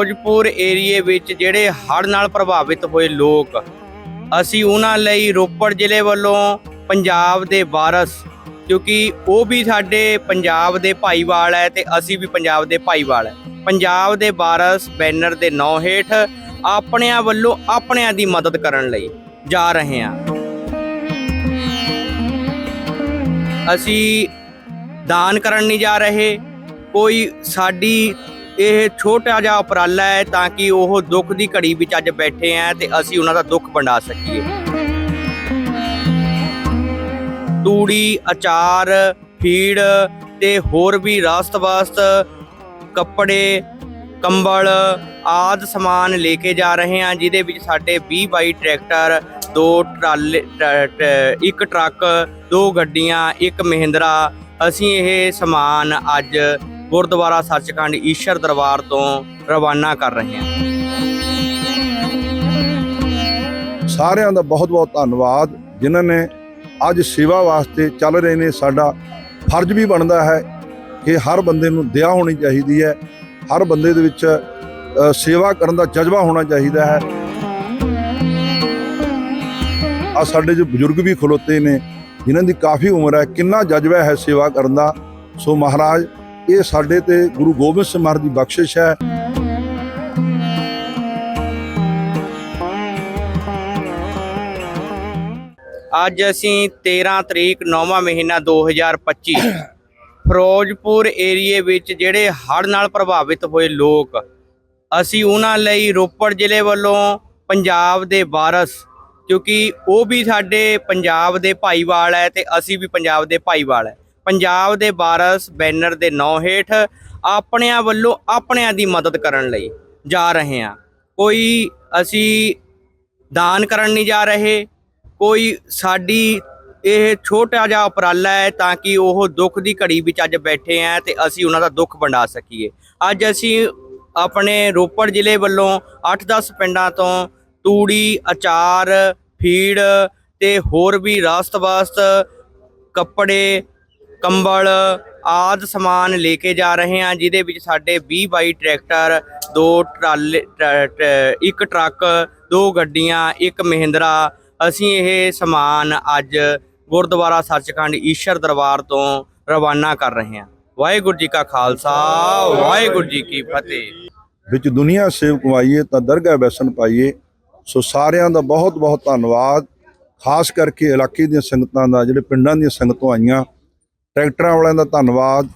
ਫਿਰੋਜ਼ਪੁਰ ਏਰੀਏ ਵਿੱਚ ਜਿਹੜੇ ਹੜ੍ਹ ਨਾਲ ਪ੍ਰਭਾਵਿਤ ਹੋਏ ਲੋਕ, ਅਸੀਂ ਉਹਨਾਂ ਲਈ ਰੋਪੜ ਜ਼ਿਲ੍ਹੇ ਵੱਲੋਂ ਪੰਜਾਬ ਦੇ ਵਾਰਸ, ਕਿਉਂਕਿ ਉਹ ਵੀ ਸਾਡੇ ਪੰਜਾਬ ਦੇ ਭਾਈਵਾਲ ਹੈ ਤੇ ਅਸੀਂ ਵੀ ਪੰਜਾਬ ਦੇ ਭਾਈਵਾਲ ਹੈ। ਪੰਜਾਬ ਦੇ ਵਾਰਸ ਬੈਨਰ ਦੇ ਨਾਂ ਹੇਠ ਆਪਣਿਆਂ ਵੱਲੋਂ ਆਪਣਿਆਂ ਦੀ ਮਦਦ ਕਰਨ ਲਈ ਜਾ ਰਹੇ ਹਾਂ। ਅਸੀਂ ਦਾਨ ਕਰਨ ਨਹੀਂ ਜਾ ਰਹੇ, ਕੋਈ ਸਾਡੀ ਇਹ ਛੋਟਾ ਜਿਹਾ ਉਪਰਾਲਾ ਹੈ ਤਾਂ ਕਿ ਉਹ ਦੁੱਖ ਦੀ ਘੜੀ ਵਿੱਚ ਅੱਜ ਬੈਠੇ ਆ ਤੇ ਅਸੀਂ ਉਹਨਾਂ ਦਾ ਦੁੱਖ ਵੰਡਾ ਸਕੀਏ। ਤੂੜੀ, ਅਚਾਰ, ਫੀਡ ਤੇ ਹੋਰ ਵੀ ਰਾਸਤ ਵਾਸਤ ਕੱਪੜੇ, ਕੰਬਲ ਆਦ ਸਮਾਨ ਲੈ ਕੇ ਜਾ ਰਹੇ ਹਾਂ, ਜਿਹਦੇ ਵਿੱਚ ਸਾਡੇ 20 ਬਾਈ ਟਰੈਕਟਰ, ਦੋ ਟਰਾਲੇ ਟ- ਇੱਕ ਟਰੱਕ, ਦੋ ਗੱਡੀਆਂ, ਇੱਕ ਮਹਿੰਦਰਾ, ਅਸੀਂ ਇਹ ਸਮਾਨ ਅੱਜ ਗੁਰਦੁਆਰਾ ਸੱਚਖੰਡ ਈਸ਼ਰ ਦਰਬਾਰ ਤੋਂ ਰਵਾਨਾ ਕਰ ਰਹੇ ਹਾਂ। ਸਾਰਿਆਂ ਦਾ ਬਹੁਤ ਬਹੁਤ ਧੰਨਵਾਦ, ਜਿਨ੍ਹਾਂ ਨੇ ਅੱਜ ਸੇਵਾ ਵਾਸਤੇ ਚੱਲ ਰਹੇ ਨੇ। ਸਾਡਾ ਫਰਜ਼ ਵੀ ਬਣਦਾ ਹੈ ਕਿ ਹਰ ਬੰਦੇ ਨੂੰ ਦਇਆ ਹੋਣੀ ਚਾਹੀਦੀ ਹੈ। ਹਰ ਬੰਦੇ ਦੇ ਵਿੱਚ ਸੇਵਾ ਕਰਨ ਦਾ ਜਜ਼ਬਾ ਹੋਣਾ ਚਾਹੀਦਾ ਹੈ। ਆ ਸਾਡੇ ਜੋ ਬਜ਼ੁਰਗ ਵੀ ਖਲੋਤੇ ਨੇ, ਜਿਨ੍ਹਾਂ ਦੀ ਕਾਫੀ ਉਮਰ ਹੈ, ਕਿੰਨਾ ਜਜ਼ਬਾ ਹੈ ਸੇਵਾ ਕਰਨ ਦਾ। ਸੋ ਮਹਾਰਾਜ ਇਹ ਸਾਡੇ ਤੇ ਗੁਰੂ ਗੋਬਿੰਦ ਸਿੰਘ ਮਹਾਰਾਜ ਦੀ ਬਖਸ਼ਿਸ਼ ਹੈ। ਅੱਜ ਅਸੀਂ 13 ਤਰੀਕ 9ਵਾਂ ਮਹੀਨਾ 2025 ਫਿਰੋਜ਼ਪੁਰ ਏਰੀਏ ਵਿੱਚ ਜਿਹੜੇ ਹੜ੍ਹ ਨਾਲ ਪ੍ਰਭਾਵਿਤ ਹੋਏ ਲੋਕ, ਅਸੀਂ ਉਹਨਾਂ ਲਈ ਰੋਪੜ ਜ਼ਿਲ੍ਹੇ ਵੱਲੋਂ ਪੰਜਾਬ ਦੇ ਵਾਰਸ, ਕਿਉਂਕਿ ਉਹ ਵੀ ਸਾਡੇ ਪੰਜਾਬ ਦੇ ਭਾਈਵਾਲ ਹੈ ਤੇ ਅਸੀਂ ਵੀ ਪੰਜਾਬ ਦੇ ਭਾਈਵਾਲ ਹੈ। ਪੰਜਾਬ ਦੇ ਵਾਰਸ ਬੈਨਰ ਦੇ ਨਾਂ ਹੇਠ ਆਪਣਿਆਂ ਵੱਲੋਂ ਆਪਣਿਆਂ ਦੀ ਮਦਦ ਕਰਨ ਲਈ ਜਾ ਰਹੇ ਹਾਂ। ਕੋਈ ਅਸੀਂ ਦਾਨ ਕਰਨ ਨਹੀਂ ਜਾ ਰਹੇ, ਕੋਈ ਸਾਡੀ ਇਹ ਛੋਟਾ ਜਿਹਾ ਉਪਰਾਲਾ ਹੈ ਤਾਂ ਕਿ ਉਹ ਦੁੱਖ ਦੀ ਘੜੀ ਵਿੱਚ ਅੱਜ ਬੈਠੇ ਆ ਤੇ ਅਸੀਂ ਉਹਨਾਂ ਦਾ ਦੁੱਖ ਵੰਡਾ ਸਕੀਏ। ਅੱਜ ਅਸੀਂ ਆਪਣੇ ਰੋਪੜ ਜ਼ਿਲ੍ਹੇ ਵੱਲੋਂ 8-10 ਪਿੰਡਾਂ ਤੋਂ ਤੂੜੀ, ਅਚਾਰ, ਫੀਡ ਤੇ ਹੋਰ ਵੀ ਰਾਸਤ ਵਾਸਤ ਕੱਪੜੇ ਕੰਬਲ ਆਦ ਸਮਾਨ ਲੈ ਕੇ ਜਾ ਰਹੇ ਹਾਂ, ਜਿਹਦੇ ਵਿੱਚ ਸਾਡੇ 20 ਬਾਈ ਟਰੈਕਟਰ, ਦੋ ਟਰਾਲੇ ਟ- ਟ- ਇੱਕ ਟਰੱਕ, ਦੋ ਗੱਡੀਆਂ, ਇੱਕ ਮਹਿੰਦਰਾ, ਅਸੀਂ ਇਹ ਸਮਾਨ ਅੱਜ ਗੁਰਦੁਆਰਾ ਸੱਚਖੰਡ ਈਸ਼ਰ ਦਰਬਾਰ ਤੋਂ ਰਵਾਨਾ ਕਰ ਰਹੇ ਹਾਂ। ਵਾਹਿਗੁਰੂ ਜੀ ਕਾ ਖਾਲਸਾ, ਵਾਹਿਗੁਰੂ ਜੀ ਕੀ ਫਤਿਹ। ਵਿੱਚ ਦੁਨੀਆ ਸੇਵ ਕਮਾਈਏ ਤਾਂ ਦਰਗਾਹ ਬੈਸਣ ਪਾਈਏ। ਸੋ ਸਾਰਿਆਂ ਦਾ ਬਹੁਤ ਬਹੁਤ ਧੰਨਵਾਦ। ਖਾਸ ਕਰਕੇ ਇਲਾਕੇ ਦੀਆਂ ਸੰਗਤਾਂ ਦਾ, ਜਿਹੜੇ ਪਿੰਡਾਂ ਦੀਆਂ ਸੰਗਤਾਂ ਆਈਆਂ ਟਰੈਕਟਰਾਂ ਵਾਲਿਆਂ ਦਾ ਧੰਨਵਾਦ,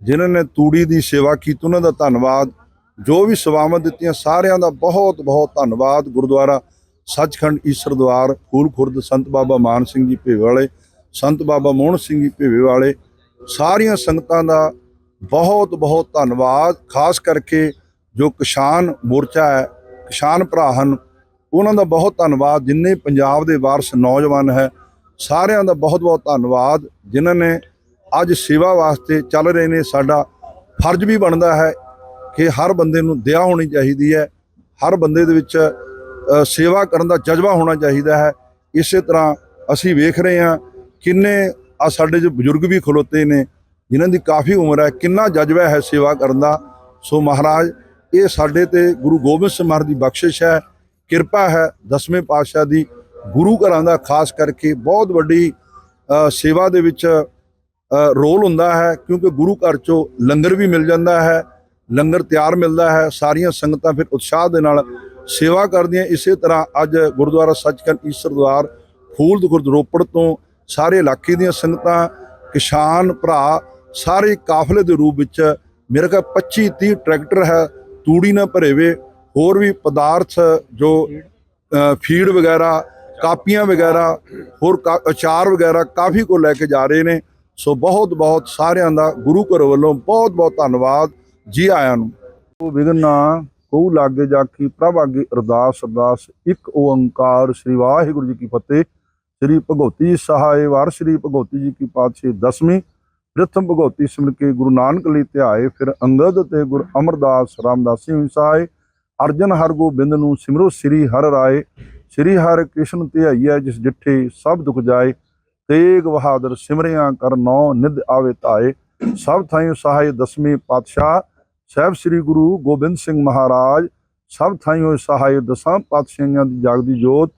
ਜਿਨ੍ਹਾਂ ਨੇ ਤੂੜੀ ਦੀ ਸੇਵਾ ਕੀਤੀ, ਉਹਨਾਂ ਦਾ ਧੰਨਵਾਦ। ਜੋ ਵੀ ਸੇਵਾਵਾਂ ਦਿੱਤੀਆਂ, ਸਾਰਿਆਂ ਦਾ ਬਹੁਤ ਬਹੁਤ ਧੰਨਵਾਦ। ਗੁਰਦੁਆਰਾ ਸੱਚਖੰਡ ਈਸਰ ਦਵਾਰ, ਫੂਲ ਖੁਰਦ, ਸੰਤ ਬਾਬਾ ਮਾਨ ਸਿੰਘ ਜੀ ਭੇਵੇ ਵਾਲੇ, ਸੰਤ ਬਾਬਾ ਮੋਹਨ ਸਿੰਘ ਜੀ ਭੇਵੇ ਵਾਲੇ, ਸਾਰੀਆਂ ਸੰਗਤਾਂ ਦਾ ਬਹੁਤ ਬਹੁਤ ਧੰਨਵਾਦ। ਖਾਸ ਕਰਕੇ ਜੋ ਕਿਸਾਨ ਮੋਰਚਾ ਹੈ, ਕਿਸਾਨ ਭਰਾ ਹਨ, ਉਹਨਾਂ ਦਾ ਬਹੁਤ ਧੰਨਵਾਦ, ਜਿੰਨੇ ਪੰਜਾਬ ਦੇ ਵਾਰਸ ਨੌਜਵਾਨ ਹੈ, ਸਾਰਿਆਂ ਦਾ ਬਹੁਤ ਬਹੁਤ ਧੰਨਵਾਦ, ਜਿਨ੍ਹਾਂ ਨੇ ਅੱਜ ਸੇਵਾ ਵਾਸਤੇ ਚੱਲ ਰਹੇ ਨੇ, ਸਾਡਾ ਫਰਜ਼ ਵੀ ਬਣਦਾ ਹੈ ਕਿ ਹਰ ਬੰਦੇ ਨੂੰ ਦਇਆ ਹੋਣੀ ਚਾਹੀਦੀ ਹੈ, ਹਰ ਬੰਦੇ ਦੇ ਵਿੱਚ ਸੇਵਾ ਕਰਨ ਦਾ ਜਜ਼ਬਾ ਹੋਣਾ ਚਾਹੀਦਾ ਹੈ। ਇਸੇ ਤਰ੍ਹਾਂ ਅਸੀਂ ਵੇਖ ਰਹੇ ਹਾਂ ਕਿੰਨੇ ਆ ਸਾਡੇ ਜੋ ਬਜ਼ੁਰਗ ਵੀ ਖਲੋਤੇ ਨੇ, ਜਿਨ੍ਹਾਂ ਦੀ ਕਾਫੀ ਉਮਰ ਹੈ, ਕਿੰਨਾ ਜਜ਼ਬਾ ਹੈ ਸੇਵਾ ਕਰਨ ਦਾ। ਸੋ ਮਹਾਰਾਜ, ਇਹ ਸਾਡੇ ਤੇ ਗੁਰੂ ਗੋਬਿੰਦ ਸਿੰਘ ਮਹਾਰਾਜ ਦੀ ਬਖਸ਼ਿਸ਼ ਹੈ, ਕਿਰਪਾ ਹੈ ਦਸਵੇਂ ਪਾਤਸ਼ਾਹ ਦੀ। ਗੁਰੂ ਘਰਾਂ ਦਾ ਖਾਸ ਕਰਕੇ ਬਹੁਤ ਵੱਡੀ ਸੇਵਾ ਦੇ ਵਿੱਚ ਰੋਲ ਹੁੰਦਾ ਹੈ, ਕਿਉਂਕਿ ਗੁਰੂ ਘਰ ਚੋਂ ਲੰਗਰ ਵੀ ਮਿਲ ਜਾਂਦਾ ਹੈ, ਲੰਗਰ ਤਿਆਰ ਮਿਲਦਾ ਹੈ, ਸਾਰੀਆਂ ਸੰਗਤਾਂ ਫਿਰ ਉਤਸ਼ਾਹ ਦੇ ਨਾਲ ਸੇਵਾ ਕਰਦੀਆਂ। ਇਸੇ ਤਰ੍ਹਾਂ ਅੱਜ ਗੁਰਦੁਆਰਾ ਸੱਚਖੰਡ ਈਸਰ ਦਵਾਰ ਫੂਲ ਖੁਰਦ ਰੋਪੜ ਤੋਂ ਸਾਰੇ ਇਲਾਕੇ ਦੀਆਂ ਸੰਗਤਾਂ, ਕਿਸਾਨ ਭਰਾ ਸਾਰੇ ਕਾਫਲੇ ਦੇ ਰੂਪ ਵਿੱਚ ਮੇਰੇ ਕੋਲ 25 30 ਟਰੈਕਟਰ ਹੈ, ਤੂੜੀ ਨਾਲ ਭਰੇ ਵੇ ਹੋਰ ਵੀ ਪਦਾਰਥ ਜੋ ਫੀਡ ਵਗੈਰਾ, ਕਾਪੀਆਂ ਵਗੈਰਾ, ਹੋਰ ਕਾ- ਅਚਾਰ ਵਗੈਰਾ ਕਾਫੀ ਕੋ ਲੈ ਕੇ ਜਾ ਰਹੇ ਨੇ। ਸੋ ਬਹੁਤ ਬਹੁਤ ਸਾਰਿਆਂ ਦਾ ਗੁਰੂ ਘਰ ਵੱਲੋਂ ਬਹੁਤ ਬਹੁਤ ਧੰਨਵਾਦ ਜੀ ਆਇਆਂ ਨੂੰ। ਉਹ ਵਿਗਨਾ ਕਉ ਲਾਗੇ ਜਾਖੀ ਪ੍ਰਭ ਅੱਗੇ ਅਰਦਾਸ ਅਰਦਾਸ, ਇੱਕ ਓੰਕਾਰ ਸ੍ਰੀ ਵਾਹਿਗੁਰੂ ਜੀ ਕੀ ਫਤਿਹ, ਸ੍ਰੀ ਭਗਉਤੀ ਸਹਾਇ ਵਾਰ, ਸ੍ਰੀ ਭਗਉਤੀ ਜੀ ਕੀ ਪਾਤਸ਼ਾਹੀ ਦਸਵੀਂ, ਪ੍ਰਥਮ ਭਗਉਤੀ ਸਿਮਰ ਕੇ ਗੁਰੂ ਨਾਨਕ ਲਈ ਧਿਆਏ ਫਿਰ ਅੰਗਦ ਤੇ ਗੁਰ ਅਮਰਦਾਸ, ਰਾਮਦਾਸੀ ਵਿਸਾਏ ਅਰਜਨ ਹਰ ਗੋਬਿੰਦ ਨੂੰ ਸਿਮਰੋ ਸ੍ਰੀ ਹਰ ਰਾਏ, ਸ੍ਰੀ ਹਰ ਕ੍ਰਿਸ਼ਨ ਧਿਆਈਐ ਜਿਸ ਜਿੱਠੇ ਸਭ ਦੁਖ ਜਾਏ ਤੇਗ ਬਹਾਦਰ ਸਿਮਰਿਆ ਕਰ ਨੌ ਨਿਧ ਆਵੇ ਧਾਏ। ਸਭ ਥਾਈ ਸਹਾਇ ਦਸਵੇਂ ਪਾਤਸ਼ਾਹ ਸਾਹਿਬ ਸ੍ਰੀ ਗੁਰੂ ਗੋਬਿੰਦ ਸਿੰਘ ਮਹਾਰਾਜ ਸਭ ਥਾਈਂ ਸਹਾਇ ਦਸਾਂ ਪਾਤਸ਼ਾਹੀਆਂ ਦੀ ਜਾਗਦੀ ਜੋਤ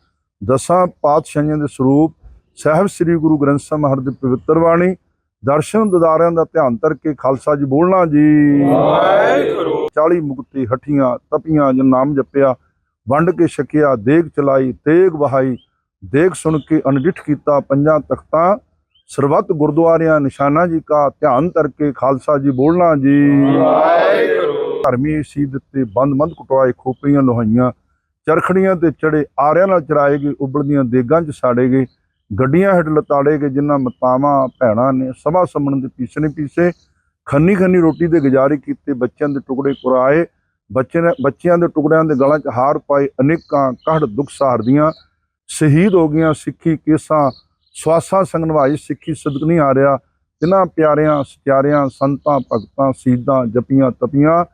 ਦਸਾਂ ਪਾਤਸ਼ਾਹੀਆਂ ਦੇ ਸਰੂਪ ਸਾਹਿਬ ਸ੍ਰੀ ਗੁਰੂ ਗ੍ਰੰਥ ਸਾਹਿਬ ਮਹਾਰਾਜ ਦੀ ਪਵਿੱਤਰ ਬਾਣੀ ਦਰਸ਼ਨ ਦਿਦਾਰਿਆਂ ਦਾ ਧਿਆਨ ਧਰ ਕੇ ਖਾਲਸਾ ਜੀ ਬੋਲਣਾ ਜੀ। ਵਾਹਿਗੁਰੂ। 40 ਮੁਕਤੀ ਹਠੀਆਂ ਤਪੀਆਂ ਜਨ ਨਾਮ ਜਪਿਆ ਵੰਡ ਕੇ ਛਕਿਆ ਦੇਗ ਚਲਾਈ ਤੇਗ ਵਹਾਈ ਦੇਗ ਸੁਣ ਕੇ ਅਣਡਿਠ ਕੀਤਾ ਪੰਜਾਂ ਤਖਤਾਂ ਸਰਬੱਤ ਗੁਰਦੁਆਰਿਆਂ ਨਿਸ਼ਾਨਾ ਜੀ ਕਾ ਧਿਆਨ ਧਰ ਕੇ ਖਾਲਸਾ ਜੀ ਬੋਲਣਾ ਜੀ। ਵਾਹਿਗੁਰੂ। ਧਰਮੀ ਸੀ ਦਿੱਤੇ ਬੰਦ ਬੰਦ ਕਟਵਾਏ ਖੋਪਰੀਆਂ ਲੋਹਾਈਆਂ ਚਰਖੜੀਆਂ ਤੇ ਚੜੇ ਆਰਿਆਂ ਨਾਲ ਚਰਾਏ ਗਏ ਉਬਲਦੀਆਂ ਦੇਗਾਂ 'ਚ ਸਾੜੇ ਗਏ ਗੱਡੀਆਂ ਹੇਠ ਲਤਾੜੇ ਗਏ ਜਿਨ੍ਹਾਂ ਮਤਾਵਾਂ ਭੈਣਾਂ ਨੇ ਸਭਾ ਸਮਣ ਦੇ ਨੇ ਪੀਛੇ ਖੰਨੀ ਖੰਨੀ ਰੋਟੀ ਦੇ ਗੁਜ਼ਾਰੇ ਕੀਤੇ ਬੱਚਿਆਂ ਦੇ ਟੁਕੜੇ ਕੁਰਾਏ ਬੱਚੇ ਬੱਚਿਆਂ ਦੇ ਟੁਕੜਿਆਂ ਦੇ ਗਲਾਂ 'ਚ ਹਾਰ ਪਾਏ ਅਨੇਕਾਂ ਕਹੜ ਦੁੱਖ ਸਹਾਰਦੀਆਂ ਸ਼ਹੀਦ ਹੋ ਗਈਆਂ ਸਿੱਖੀ ਕੇਸਾਂ, ਸਵਾਸਾਂ ਸੰਗ ਸਿੱਖੀ ਸਦਕ ਨਹੀਂ ਆ ਰਿਹਾ। ਤਿਨਾਂ ਪਿਆਰਿਆਂ, ਸਤਿਆਰਿਆਂ, ਸੰਤਾਂ, ਭਗਤਾਂ, ਸ਼ਹੀਦਾਂ ਜਪੀਆਂ ਤਪੀਆਂ।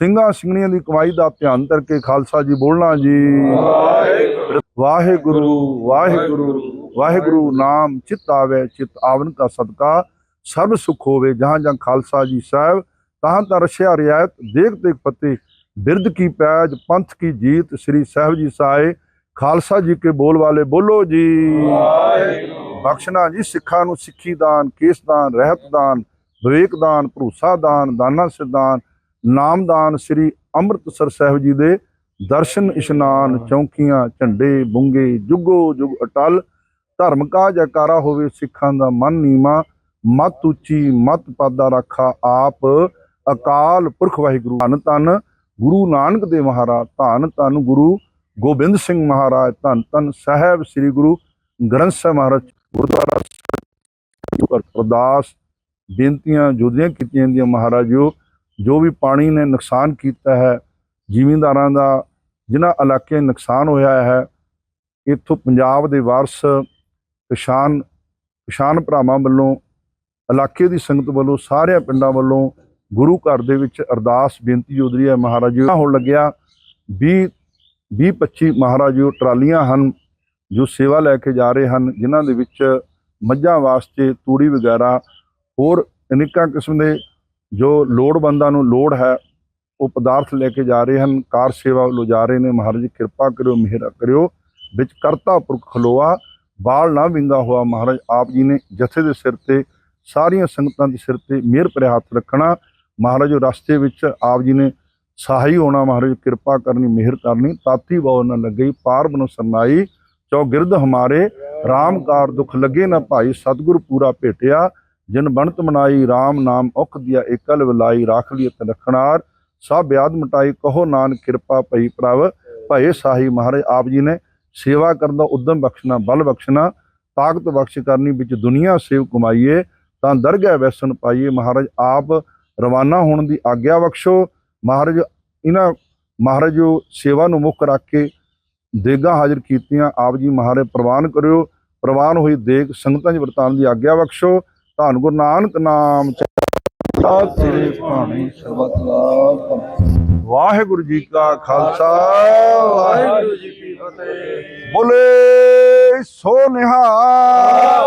ਸਿੰਘਾਂ ਸਿੰਘਣੀਆਂ ਦੀ ਕਮਾਈ ਦਾ ਧਿਆਨ ਕਰਕੇ ਖਾਲਸਾ ਜੀ ਬੋਲਣਾ ਜੀ। ਵਾਹਿਗੁਰੂ ਵਾਹਿਗੁਰੂ ਵਾਹਿਗੁਰੂ ਨਾਮ ਚਿਤ ਆਵੇ, ਚਿਤ ਆਵਨ ਕਾ ਸਦਕਾ। ਸਰਬ ਸੁਖ ਹੋਵੇ, ਜਹਾਂ ਜਹਾਂ ਖਾਲਸਾ ਜੀ ਸਾਹਿਬ, ਤਹਾਂ ਤਾਂ ਰਸ਼ਿਆ ਰਿਆਇਤ, ਦੇਖ ਦੇਖ ਫਤਿਹ। ਬਿਰਦ ਕੀ ਪੈਜ, ਪੰਥ ਕੀ ਜੀਤ, ਸ੍ਰੀ ਸਾਹਿਬ ਜੀ ਸਾਏ। ਖਾਲਸਾ ਜੀ ਕੇ ਬੋਲ ਵਾਲੇ ਬੋਲੋ ਜੀ। ਬਖਸ਼ਣਾ ਜੀ ਸਿੱਖਾਂ ਨੂੰ ਸਿੱਖੀ ਦਾਨ ਕੇਸ ਦਾਨ ਰਹਿਤ ਦਾਨ ਵਿਵੇਕ ਦਾਨ ਭਰੋਸਾ ਦਾਨ ਦਾਨਾ ਸਿਧਾਨ ਨਾਮਦਾਨ ਸ੍ਰੀ ਅੰਮ੍ਰਿਤਸਰ ਸਾਹਿਬ ਜੀ ਦੇ ਦਰਸ਼ਨ ਇਸ਼ਨਾਨ ਚੌਂਕੀਆਂ ਝੰਡੇ ਬੁੰਗੇ ਜੁਗੋ ਜੁਗ ਅਟਲ ਧਰਮ ਕਾ ਜੈਕਾਰਾ ਹੋਵੇ ਸਿੱਖਾਂ ਦਾ ਮਨ ਨੀਮਾ ਮਤ ਉੱਚੀ ਮਤ ਪਾਦਾ ਰੱਖਾ ਆਪ ਅਕਾਲ ਪੁਰਖ ਵਾਹਿਗੁਰੂ। ਧੰਨ ਧੰਨ ਗੁਰੂ ਨਾਨਕ ਦੇਵ ਮਹਾਰਾਜ ਧੰਨ ਧੰਨ ਗੁਰੂ ਗੋਬਿੰਦ ਸਿੰਘ ਮਹਾਰਾਜ ਧੰਨ ਧੰਨ ਸਾਹਿਬ ਸ੍ਰੀ ਗੁਰੂ ਗ੍ਰੰਥ ਸਾਹਿਬ ਮਹਾਰਾਜ ਗੁਰਦੁਆਰਾ ਅਰਦਾਸ ਬੇਨਤੀਆਂ ਜੋਦੀਆਂ ਕੀਤੀਆਂ ਜਾਂਦੀਆਂ ਮਹਾਰਾਜੋ ਜੋ ਵੀ ਪਾਣੀ ਨੇ ਨੁਕਸਾਨ ਕੀਤਾ ਹੈ, ਜ਼ਿਮੀਂਦਾਰਾਂ ਦਾ, ਜਿਨ੍ਹਾਂ ਇਲਾਕੇ ਨੁਕਸਾਨ ਹੋਇਆ ਹੈ, ਇੱਥੋਂ ਪੰਜਾਬ ਦੇ ਵਾਰਸ, ਕਿਸਾਨ ਕਿਸਾਨ ਭਰਾਵਾਂ ਵੱਲੋਂ, ਇਲਾਕੇ ਦੀ ਸੰਗਤ ਵੱਲੋਂ, ਸਾਰਿਆਂ ਪਿੰਡਾਂ ਵੱਲੋਂ ਗੁਰੂ ਘਰ ਦੇ ਵਿੱਚ ਅਰਦਾਸ, ਬੇਨਤੀ ਜੋਦਰੀ ਹੈ ਮਹਾਰਾਜ ਜੀ ਹੋਣ ਲੱਗਿਆ 20 20 25 ਮਹਾਰਾਜ ਟਰਾਲੀਆਂ ਹਨ, ਜੋ ਸੇਵਾ ਲੈ ਕੇ ਜਾ ਰਹੇ ਹਨ, ਜਿਨ੍ਹਾਂ ਦੇ ਵਿੱਚ ਮੱਝਾਂ ਵਾਸਤੇ ਤੂੜੀ ਵਗੈਰਾ, ਹੋਰ ਅਨੇਕਾਂ ਕਿਸਮ ਦੇ ਜੋ ਲੋੜਵੰਦਾਂ ਨੂੰ ਲੋੜ ਹੈ, ਉਹ ਪਦਾਰਥ ਲੈ ਕੇ ਜਾ ਰਹੇ ਹਨ, ਕਾਰ ਸੇਵਾ ਵੱਲੋਂ ਜਾ ਰਹੇ ਨੇ। ਮਹਾਰਾਜ ਜੀ, ਕਿਰਪਾ ਕਰਿਓ, ਮਿਹਰ ਕਰਿਓ। ਵਿੱਚ ਕਰਤਾ ਪੁਰਖ ਖਲੋਆ, ਬਾਲ ਨਾ ਵਿੰਗਾ ਹੋਆ। ਮਹਾਰਾਜ ਆਪ ਜੀ ਨੇ ਜਥੇ ਦੇ ਸਿਰ ਤੇ, ਸਾਰੀਆਂ ਸੰਗਤਾਂ ਦੇ ਸਿਰ ਤੇ ਮਿਹਰ ਭਰਿਆ ਰੱਖਣਾ। ਮਹਾਰਾਜ ਰਸਤੇ ਵਿੱਚ ਆਪ ਜੀ ਨੇ ਸਹਾਈ ਹੋਣਾ ਮਹਾਰਾਜ, ਕਿਰਪਾ ਕਰਨੀ, ਮਿਹਰ ਕਰਨੀ। ਤਾਤੀ ਬਹੁ ਨਾ ਲੱਗਈ ਪਾਰ ਬਨੋ ਸਰਨਾਈ। ਚੌਗਿਰਦ ਹਮਾਰੇ RAM ਕਾਰ ਦੁਖ ਲੱਗੇ ਨਾ ਭਾਈ। ਸਤਿਗੁਰ ਪੂਰਾ ਭੇਟਿਆ, ਜਿਨ ਬਣਤ ਮਨਾਈ RAM ਨਾਮ ਔਖ ਦਿਆ, ਏਕਲ ਵਿਲਾਈ, ਰਾਖ ਲਿਏ ਤਨਖਣਾਰ ਸਭ ਬਿਆਦ ਮਟਾਈ, ਕਹੋ ਨਾਨਕ ਕਿਰਪਾ ਭਈ ਪ੍ਰਭ। ਭਏ ਸਾਹੀ ਮਹਾਰਾਜ, ਆਪ ਜੀ ਨੇ ਸੇਵਾ ਕਰਨ ਦਾ ਉਦਮ ਬਖਸ਼ਣਾ, ਬਲ ਬਖਸ਼ਣਾ, ਤਾਕਤ ਬਖਸ਼ ਕਰਨੀ, ਵਿੱਚ ਦੁਨੀਆ ਸੇਵ ਕਮਾਈਏ। ਤਾਂ ਦਰਗਹਿ ਵੈਸਨ ਪਾਈਏ ਮਹਾਰਾਜ, ਆਪ ਰਵਾਨਾ ਹੋਣ ਦੀ ਆਗਿਆ ਬਖਸ਼ੋ। ਮਹਾਰਾਜ, ਇਹਨਾਂ ਮਹਾਰਾਜ ਜੋ ਸੇਵਾ ਨੂੰ ਮੁੱਖ ਰੱਖ ਕੇ ਦੇਗਾਂ ਹਾਜ਼ਰ ਕੀਤੀਆਂ, ਆਪ ਜੀ ਮਹਾਰਾਜ ਪ੍ਰਵਾਨ ਕਰਿਓ, ਪ੍ਰਵਾਨ ਹੋਈ ਦੇਗ ਸੰਗਤਾਂ 'ਚ ਵਰਤਾਨ ਦੀ ਆਗਿਆ ਬਖਸ਼ੋ। ਧੰਨ ਗੁਰੂ ਨਾਨਕ ਨਾਮ ਚਾ ਤੇਰੇ ਭਾਣੇ ਸਰਬਤ ਲਾਭ ਵਾਹਿਗੁਰੂ ਜੀ ਕਾ ਖਾਲਸਾ, ਵਾਹਿਗੁਰੂ ਜੀ ਕੀ ਫਤਿਹ। ਬੋਲੇ ਸੋ ਨਿਹਾਲ।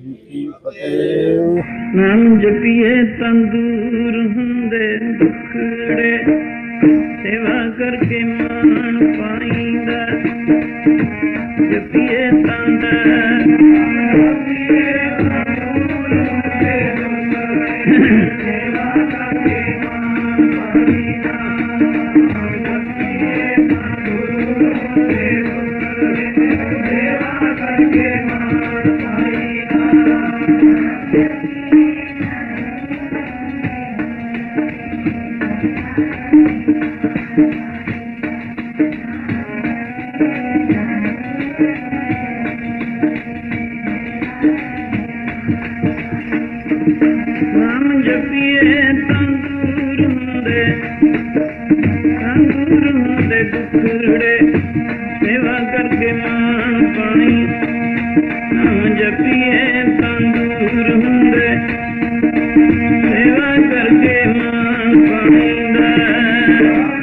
ਫਤਿਹ ਨਾਮ ਜਪੀਏ ਤੰਦੂਰ ਹੁੰਦੇ ਦੁਖੜੇ ਸੇਵਾ ਕਰਕੇ ਮਾਣ ਪਾਈਂਦਾ। ਜਪੀਏ ਤੰਦ ਨਾਮ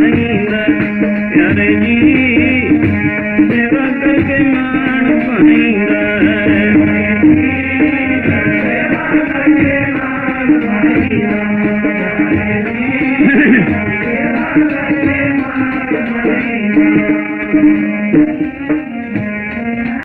ਮਾਨ